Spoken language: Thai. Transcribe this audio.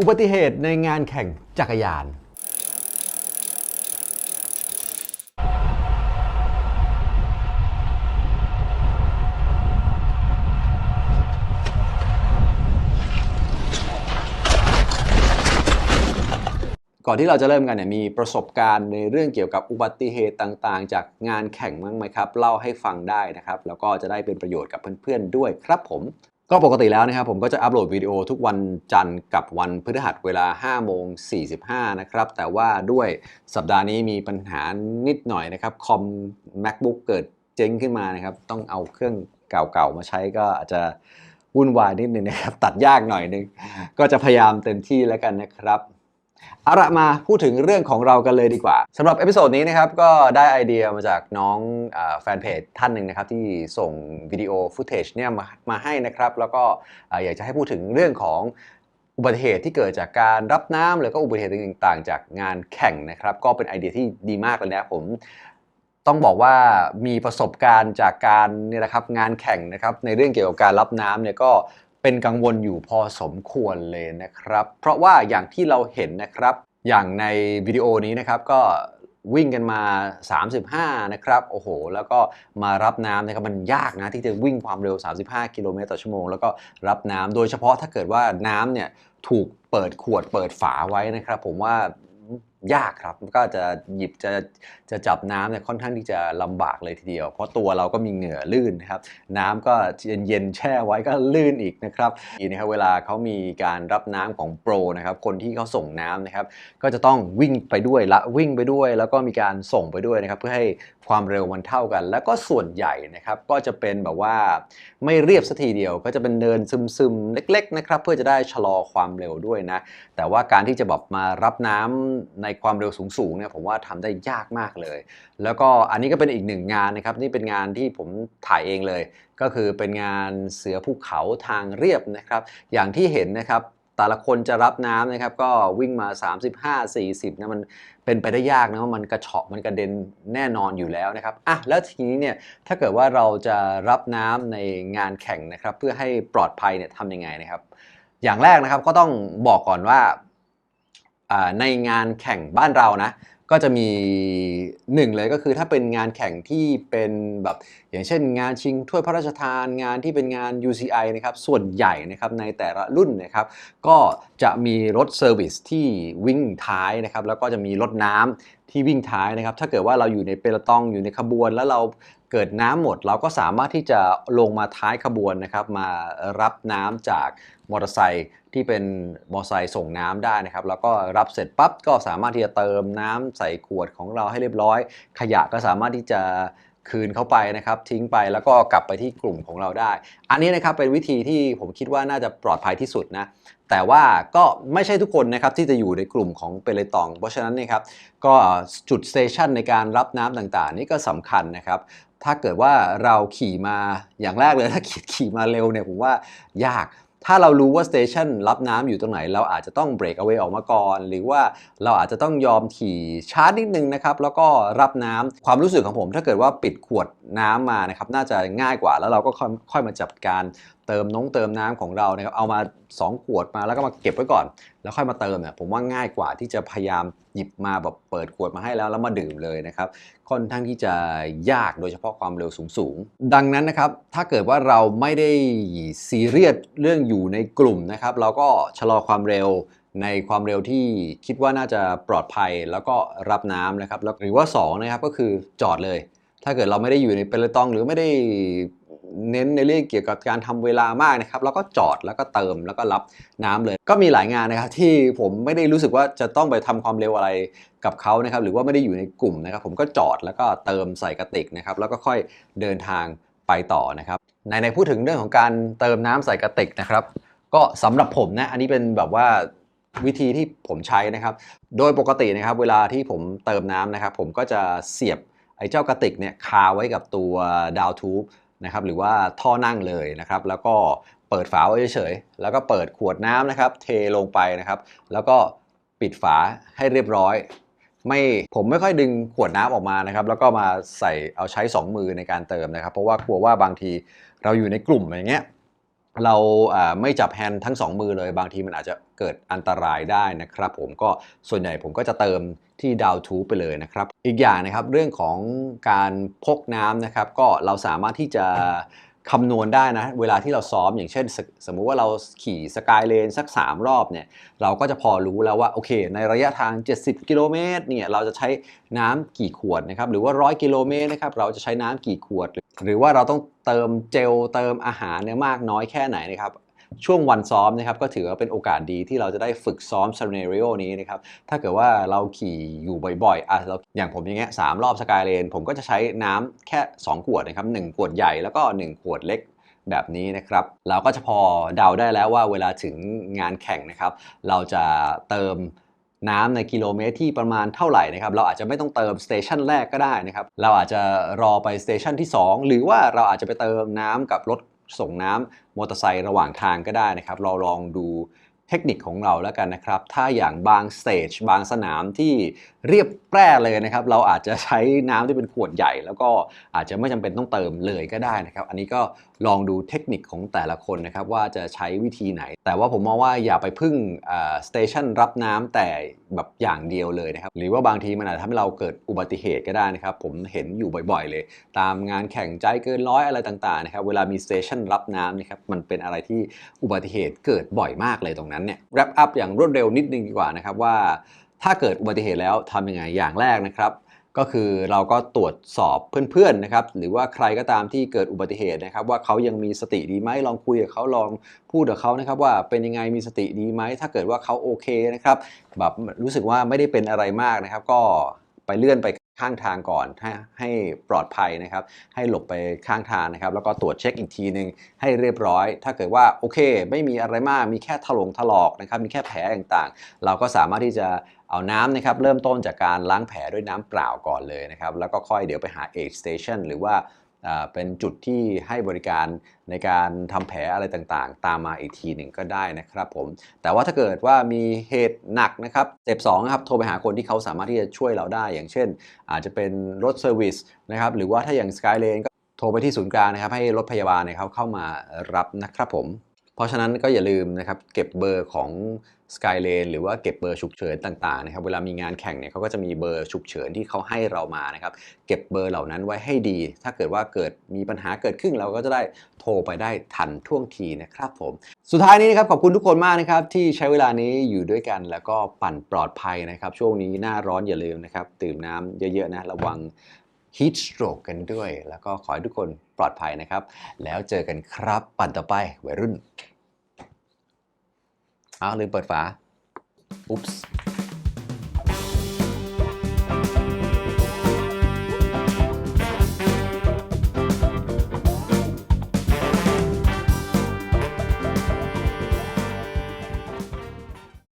อุบัติเหตุในงานแข่งจักรยาน ก่อนที่เราจะเริ่มกันเนี่ยมีประสบการณ์ในเรื่องเกี่ยวกับอุบัติเหตุต่างๆ จากงานแข่งมั้างไหมครับ เล่าให้ฟังได้นะครับ แล้วก็จะได้เป็นประโยชน์กับเพื่อนๆด้วยครับผม ก็ปกติแล้วนะครับผมก็จะอัปโหลดวิดีโอทุกวันจันทร์กับวันพฤหัสเวลา 5 โมง 45 นะครับ แต่ว่าด้วยสัปดาห์นี้มีปัญหานิดหน่อยนะครับ คอม macbook เกิดเจ๊งขึ้นมานะครับ ต้องเอาเครื่องเก่าๆ มาใช้ก็อาจจะวุ่นวายนิดนึงนะครับ ตัดยากหน่อยนึง ก็จะพยายามเต็มที่แล้วกันนะครับ เอาละมาพูดถึงเรื่องของเรากันเลยดีกว่าสำหรับเอพิโซดนี้นะครับก็ได้ไอเดียมาจากน้องอแฟนเพจท่านหนึ่งนะครับที่ส่งวิดีโอฟุตเทจเนี่ยมามาให้นะครับ แล้วก็อ่าอยากจะให้พูดถึงเรื่องของอุบัติเหตุที่เกิดจากการรับน้ำหรือก็อุบัติเหตุต่างๆ จากงานแข่งนะครับ ก็เป็นไอเดียที่ดีมากเลยนะผมต้องบอกว่ามีประสบการณ์จากการเนี่ยนะครับงานแข่งนะครับในเรื่องเกี่ยวกับการรับน้ำเนี่ยก็ เป็นกังวลอยู่พอสมควรเลยนะครับ เพราะว่าอย่างที่เราเห็นนะครับ อย่างในวิดีโอนี้นะครับก็วิ่งกันมา 35 นะครับ โอ้โห แล้วก็มารับน้ำนะครับ มันยากนะที่จะวิ่งความเร็ว 35 กิโลเมตรต่อชั่วโมง แล้วก็รับน้ำโดยเฉพาะถ้าเกิดว่าน้ำเนี่ยถูกเปิดขวดเปิดฝาไว้นะครับ ผมว่า ยากครับก็จะหยิบจะจะจับน้ำเนี่ยค่อนข้างที่จะลำบากเลยทีเดียว เพราะตัวเราก็มีเหงื่อลื่นนะครับน้ำก็เย็นๆแช่ไว้ก็ลื่นอีกนะครับอีกนะครับเวลาเขามีการรับน้ำของโปรนะครับคนที่เขาส่งน้ำนะครับก็จะต้องวิ่งไปด้วยละวิ่งไปด้วย แล้วก็มีการส่งไปด้วยนะครับเพื่อให้ความเร็วมันเท่ากัน แล้วก็ส่วนใหญ่นะครับก็จะเป็นแบบว่าไม่เรียบสัทีเดียว ก็จะเป็นเนินซึมๆเล็กๆนะครับเพื่อจะได้ชะลอความเร็วด้วยนะแต่ว่าการที่จะแบบมารับน้ำในในความเร็วสูงๆเนี่ยผมว่าทำได้ยากมากเลย แล้วก็อันนี้ก็เป็นอีกหนึ่งงานนะครับนี่เป็นงานที่ผมถ่ายเองเลย ก็คือเป็นงานเสือภูเขาทางเรียบนะครับ อย่างที่เห็นนะครับแต่ละคนจะรับน้ำนะครับก็วิ่งมา 35-40นะมันเป็นไปได้ยากนะมันกระเฉาะมันกระเด็นแน่นอนอยู่แล้วนะครับอะแล้วทีนี้เนี่ยถ้าเกิดว่าเราจะรับน้ำในงานแข่งนะครับ เพื่อให้ปลอดภัยเนี่ยทำยังไงนะครับ อย่างแรกนะครับก็ต้องบอกก่อนว่า ในงานแข่งบ้านเรานะ ก็จะมีหนึ่งเลยก็คือถ้าเป็นงานแข่งที่เป็นแบบอย่างเช่น งานชิงถ้วยพระราชทานงานที่เป็นงาน UCI นะครับส่วนใหญ่นะครับในแต่ละรุ่นนะครับก็จะมีรถเซอร์วิสที่วิ่งท้ายนะครับแล้วก็จะมีรถน้ำ ที่วิ่งท้ายนะครับ ถ้าเกิดว่าเราอยู่ในเปรตองอยู่ในขบวน แล้วเราเกิดน้ำหมด เราก็สามารถที่จะลงมาท้ายขบวนนะครับ มารับน้ำจากมอเตอร์ไซค์ที่เป็นมอเตอร์ไซค์ส่งน้ำได้นะครับ แล้วก็รับเสร็จปั๊บก็สามารถที่จะเติมน้ำใส่ขวดของเราให้เรียบร้อย ขยะก็สามารถที่จะ คืนเข้าไปนะครับทิ้งไปแล้วก็กลับไปที่กลุ่มของเราได้ อันนี้นะครับเป็นวิธีที่ผมคิดว่าน่าจะปลอดภัยที่สุดนะแต่ว่าก็ไม่ใช่ทุกคนนะครับที่จะอยู่ในกลุ่มของเปเลตอง เพราะฉะนั้นนยครับก็จุดสเตชันในการรับน้ำต่างๆ นี่ก็สำคัญนะครับถ้าเกิดว่าเราขี่มาอย่างแรกเลยถ้าขี่ขี่มาเร็วเนี่ยผมว่ายาก ถ้าเรารู้ว่าสเตชันรับน้ำอยู่ตรงไหน เราอาจจะต้องเบรกเอาไว้ออกมาก่อน หรือว่าเราอาจจะต้องยอมขี่ช้านิดนึงนะครับ แล้วก็รับน้ำความรู้สึกของผม ถ้าเกิดว่าปิดขวดน้ำมานะครับ น่าจะง่ายกว่า แล้วเราก็ค่อยค่อยมาจัดการ เติมน้องเติมน้ำของเรานะครับเอามา 2 ขวดมาแล้วก็มาเก็บไว้ก่อน แล้วค่อยมาเติมเนี่ยผมว่าง่ายกว่าที่จะพยายามหยิบมาแบบเปิดขวดมาให้แล้วแล้วมาดื่มเลยนะครับค่อนข้างที่จะยากโดยเฉพาะความเร็วสูงๆ ดังนั้นนะครับถ้าเกิดว่าเราไม่ได้ซีเรียสเรื่องอยู่ในกลุ่มนะครับเราก็ชะลอความเร็วในความเร็วที่คิดว่าน่าจะปลอดภัยแล้วก็รับน้ำนะครับหรือว่า2นะครับก็คือจอดเลย ถ้าเกิดเราไม่ได้อยู่ในเปรตองหรือไม่ได้ เน้นในเรื่องเกี่ยวกับการทำเวลามากนะครับเราก็จอดแล้วก็เติมแล้วก็รับน้ำเลย ก็มีหลายงานนะครับที่ผมไม่ได้รู้สึกว่าจะต้องไปทำความเร็วอะไรกับเขานะครับหรือว่าไม่ได้อยู่ในกลุ่มนะครับ ผมก็จอดแล้วก็เติมใส่กระติกนะครับแล้วก็ค่อยเดินทางไปต่อนะครับในในพูดถึงเรื่องของการเติมน้ำใส่กระติกนะครับ ก็สำหรับผมนะอันนี้เป็นแบบว่าวิธีที่ผมใช้นะครับ โดยปกตินะครับ เวลาที่ผมเติมน้ำนะครับ ผมก็จะเสียบไอ้เจ้ากระติกเนี่ยคาไว้กับตัวดาวทูบ นะครับหรือว่าท่อนั่งเลยนะครับ แล้วก็เปิดฝาไว้เฉยๆแล้วก็เปิดขวดน้ำนะครับ เทลงไปนะครับ แล้วก็ปิดฝาให้เรียบร้อย ไม่ผมไม่ค่อยดึงขวดน้ำออกมานะครับ แล้วก็มาใส่เอาใช้ 2 มือในการเติมนะครับ เพราะว่ากลัวว่าบางทีเราอยู่ในกลุ่มอย่างเงี้ยเราอ่าไม่จับแฮนด์ทั้งสองมือเลย บางทีมันอาจจะเกิดอันตรายได้นะครับ ผมก็ส่วนใหญ่ผมก็จะเติม ที่ดาวทูไปเลยนะครับ อีกอย่างนะครับเรื่องของการพกน้ำนะครับ ก็เราสามารถที่จะคำนวณได้นะ เวลาที่เราซ้อมอย่างเช่นสสมมุติว่าเราขี่สกายเลนสัก 3 รอบเนี่ย เราก็จะพอรู้แล้วว่าโอเค ในระยะทาง 70 กิโลเมตรเนี่ยเราจะใช้น้ำกี่ขวดนะครับหรือว่า 100 กิโลเมตรนะครับเราจะใช้น้ำกี่ขวด หรือว่าเราต้องเติมเจลเติมอาหารเนี่ยมากน้อยแค่ไหนนะครับ ช่วงวันซ้อมนะครับก็ถือว่าเป็นโอกาสดีที่เราจะได้ฝึกซ้อมซีนารีโอนี้นะครับถ้าเกิดว่าเราขี่อยู่บ่อยๆอะเราอย่างผมอย่างเงี้ยสามรอบสกายเลนผมก็จะใช้น้ำแค่ 2 ขวดนะครับหนึ่งขวดใหญ่แล้วก็ 1 ขวดเล็กแบบนี้นะครับ เราก็จะพอเดาได้แล้วว่าเวลาถึงงานแข่งนะครับ เราจะเติมน้ำในกิโลเมตรที่ประมาณเท่าไหร่นะครับ เราอาจจะไม่ต้องเติมสเตชันแรกก็ได้นะครับ เราอาจจะรอไปสเตชันที่ 2 หรือว่าเราอาจจะไปเติมน้ำกับรถ ส่งน้ำมอเตอร์ไซค์ระหว่างทางก็ได้นะครับ เราลองดูเทคนิคของเราแล้วกันนะครับ ถ้าอย่างบางสเตจบางสนามที่เรียบแปร่เลยนะครับ เราอาจจะใช้น้ำที่เป็นขวดใหญ่ แล้วก็อาจจะไม่จำเป็นต้องเติมเลยก็ได้นะครับ อันนี้ก็ ลองดูเทคนิคของแต่ละคนนะครับว่าจะใช้วิธีไหน แต่ว่าผมมองว่าอย่าไปพึ่งสเตชันรับน้ำแต่แบบอย่างเดียวเลยนะครับ หรือว่าบางทีมันอาจจะทำให้เราเกิดอุบัติเหตุก็ได้นะครับ ผมเห็นอยู่บ่อยๆเลย ตามงานแข่งใจเกินร้อยอะไรต่างๆนะครับ เวลามีสเตชันรับน้ำนะครับมันเป็นอะไรที่อุบัติเหตุเกิดบ่อยมากเลยตรงนั้นเนี่ย wrap up อย่างรวดเร็วนิดนึงดีกว่านะครับว่า ถ้าเกิดอุบัติเหตุแล้วทำยังไงอย่างแรกนะครับ ก็คือเราก็ตรวจสอบเพื่อนๆนะครับหรือว่าใครก็ตามที่เกิดอุบัติเหตุนะครับ ว่าเขายังมีสติดีไหมลองคุยกับเขาลองพูดกับเขานะครับ ว่าเป็นยังไงมีสติดีไหมถ้าเกิดว่าเขาโอเคนะครับแบบรู้สึกว่าไม่ได้เป็นอะไรมากนะครับ ก็ไปเลื่อนไป ข้างทางก่อนให้ให้ปลอดภัยนะครับ ให้หลบไปข้างทางนะครับ แล้วก็ตรวจเช็คอีกทีหนึ่งให้เรียบร้อย ถ้าเกิดว่าโอเค ไม่มีอะไรมากมีแค่ถลงถลอกนะครับ มีแค่แผลต่างๆ เราก็สามารถที่จะเอาน้ำนะครับ เริ่มต้นจากการล้างแผลด้วยน้ำเปล่าก่อนเลยนะครับ แล้วก็ค่อยเดี๋ยวไปหา aid station หรือว่า เป็นจุดที่ให้บริการในการทำแผลอะไรต่างๆ ตามมาอีกทีหนึ่งก็ได้นะครับผม แต่ว่าถ้าเกิดว่ามีเหตุหนักนะครับเจ็บ2นะครับโทรไปหาคนที่เขาสามารถที่จะช่วยเราได้ อย่างเช่น อาจจะเป็นรถเซอร์วิสนะครับหรือว่าถ้าอย่าง Skylane ก็โทรไปที่ศูนย์กลางนะครับให้รถพยาบาลเนี่ยเขาเข้ามารับนะครับผม เพราะฉะนั้นก็อย่าลืมนะครับเก็บเบอร์ของ Skylane หรือว่าเก็บเบอร์ฉุกเฉินต่างๆนะครับเวลามีงานแข่งเนี่ยเขาก็จะมีเบอร์ฉุกเฉินที่เขาให้เรามานะครับเก็บเบอร์เหล่านั้นไว้ให้ดี ถ้าเกิดว่าเกิดมีปัญหาเกิดขึ้นเราก็จะได้โทรไปได้ทันท่วงทีนะครับผม สุดท้ายนี้นะครับขอบคุณทุกคนมากนะครับที่ใช้เวลานี้อยู่ด้วยกันแล้วก็ปั่นปลอดภัยนะครับ ช่วงนี้หน้าร้อนอย่าลืมนะครับดื่มน้ำเยอะๆนะระวัง heat stroke กันด้วย แล้วก็ขอให้ทุกคนปลอดภัยนะครับ แล้วเจอกันครับปั่นต่อไปวัยรุ่นอ้าวลืมเปิดฝาอุ๊ปส์